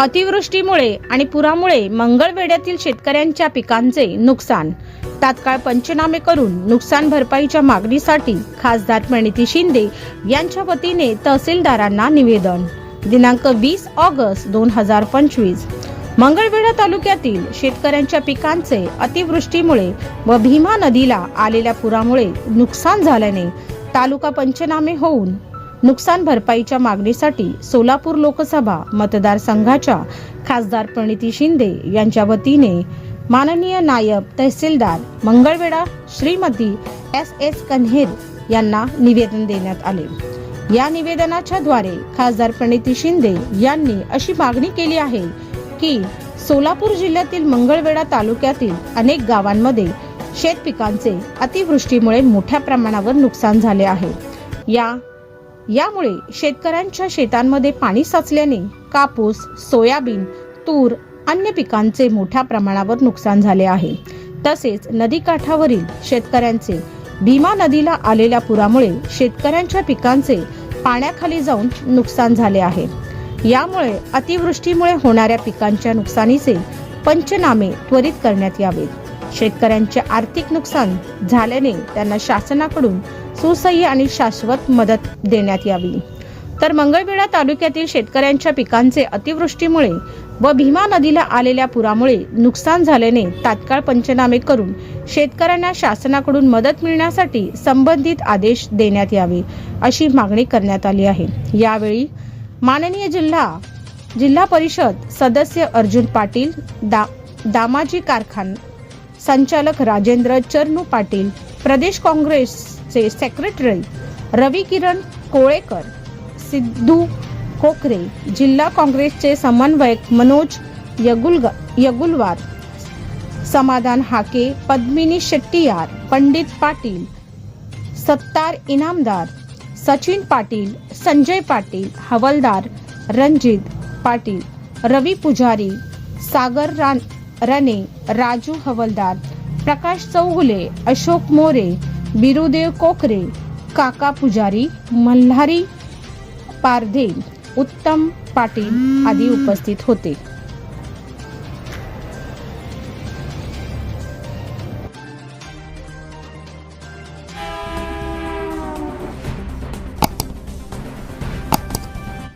अतिवृष्टीमुळे आणि पुरामुळे मंगळवेड्यातील शेतकऱ्यांच्या पिकांचे नुकसान. तात्काळ पंचनामे करून नुकसान भरपाईच्या मागणीसाठी खासदार प्रणिती शिंदे यांच्या वतीने तहसीलदारांना निवेदन. दिनांक वीस ऑगस्ट दोन हजार पंचवीस. मंगळवेढा तालुक्यातील शेतकऱ्यांच्या पिकांचे अतिवृष्टीमुळे व भीमा नदीला आलेल्या पुरामुळे नुकसान झाल्याने तालुका पंचनामे होऊन नुकसान भरपाईच्या मागणीसाठी सोलापूर लोकसभा मतदारसंघाच्या खासदार प्रणिती शिंदे यांच्या वतीने माननीय नायब तहसीलदार मंगळवेढा श्रीमती एस एस कन्हेर यांना निवेदन देण्यात आले. या निवेदनाच्या द्वारे खासदार प्रणिती शिंदे यांनी अशी मागणी केली आहे की सोलापूर जिल्ह्यातील मंगळवेढा तालुक्यातील अनेक गावांमध्ये शेत पिकांचे अतिवृष्टीमुळे मोठ्या प्रमाणावर नुकसान झाले आहे. या यामुळे शेतकऱ्यांच्या शेतांमध्ये पाणी साचल्याने कापूस सोयाबीन तूर अन्य पिकांचे मोठ्या प्रमाणावर नुकसान झाले आहे. तसेच नदीकाठावरील शेतकऱ्यांचे भीमा नदीला आलेल्या पुरामुळे शेतकऱ्यांच्या पिकांचे पाण्याखाली जाऊन नुकसान झाले आहे. यामुळे अतिवृष्टीमुळे होणाऱ्या पिकांच्या नुकसानीचे पंचनामे त्वरित करण्यात यावेत. शेतकऱ्यांचे आर्थिक नुकसान झाल्याने त्यांना शासनाकडून सुसह्य आणि शाश्वत मदत देण्यात यावी. तर मंगळवेढा तालुक्यातील शेतकऱ्यांच्या पिकांचे अतिवृष्टीमुळे व भीमा नदीला आलेल्या पुरामुळे नुकसान झाल्याने तात्काळ पंचनामे करून शेतकऱ्यांना शासनाकडून मदत मिळण्यासाठी संबंधित आदेश देण्यात यावे अशी मागणी करण्यात आली आहे. यावेळी माननीय जिल्हा जिल्हा परिषद सदस्य अर्जुन पाटील दा दामाजी कारखान संचालक राजेंद्र चरणू पाटील प्रदेश काँग्रेसचे सेक्रेटरी रवी किरण कोळेकर सिद्धू कोकरे जिल्हा काँग्रेसचे समन्वयक मनोज यगुलगा यगुलवार समाधान हाके पद्मिनी शेट्टीयार पंडित पाटील सत्तार इनामदार सचिन पाटील संजय पाटील हवलदार रणजित पाटील रवी पुजारी सागर रान रने राजू हवलदार प्रकाश चौगुले अशोक मोरे बिरुदेव कोकरे काका पुजारी मल्हारी पारधे उत्तम पाटील आदी उपस्थित होते.